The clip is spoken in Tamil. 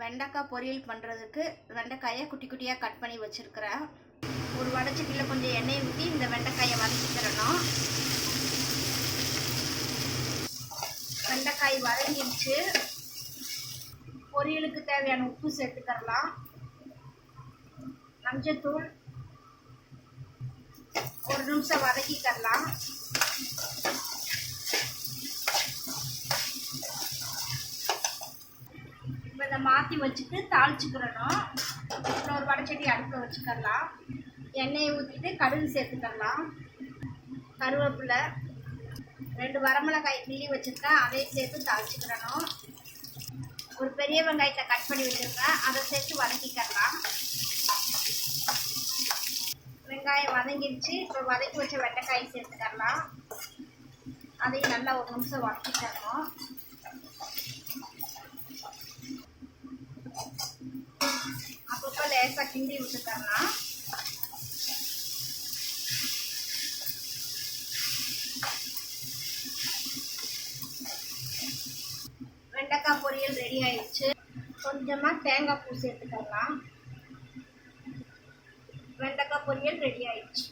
வெண்டைக்காய் பொரியல் பண்ணுறதுக்கு வெண்டைக்காயை குட்டி குட்டியாக கட் பண்ணி வச்சுருக்கிறேன். ஒரு வடச்சட்டியில் கொஞ்சம் எண்ணெய் ஊற்றி இந்த வெண்டைக்காயை வதக்கிக்கிறணும் வெண்டைக்காய் வதங்கிடுச்சு. பொரியலுக்கு தேவையான உப்பு சேர்த்துக்கறலாம் மஞ்சத்தூள் ஒரு நிமிஷம் வதக்கிக்கரலாம். அதை மாற்றி வச்சுட்டு தாளிச்சுக்கிறணும். இன்னொரு வடச்சட்டி அடுக்க வச்சுக்கலாம் எண்ணெயை ஊற்றிட்டு கடுகு சேர்த்துக்கலாம் கருவேப்பிலை ரெண்டு வரமிளகாய் கிள்ளி வச்சுருக்கேன். அதையும் சேர்த்து தாளிச்சுக்கிறணும். ஒரு பெரிய வெங்காயத்தை கட் பண்ணி வச்சுருக்கேன். அதை சேர்த்து வதக்கிக்கலாம் வெங்காயம் வதங்கிடுச்சு இப்போ வதக்கி வச்ச வெண்டைக்காய் சேர்த்துக்கலாம் அதையும் நல்லா ஒரு நிமிஷம் வதக்கிக்கணும் லேசாக கிண்டி விட்டுக்கலாம் வெண்டைக்காய் பொரியல் ரெடி ஆயிடுச்சு. கொஞ்சமாக தேங்காய் பூ சேர்த்துக்கலாம். வெண்டைக்காய் பொரியல் ரெடி ஆயிடுச்சு.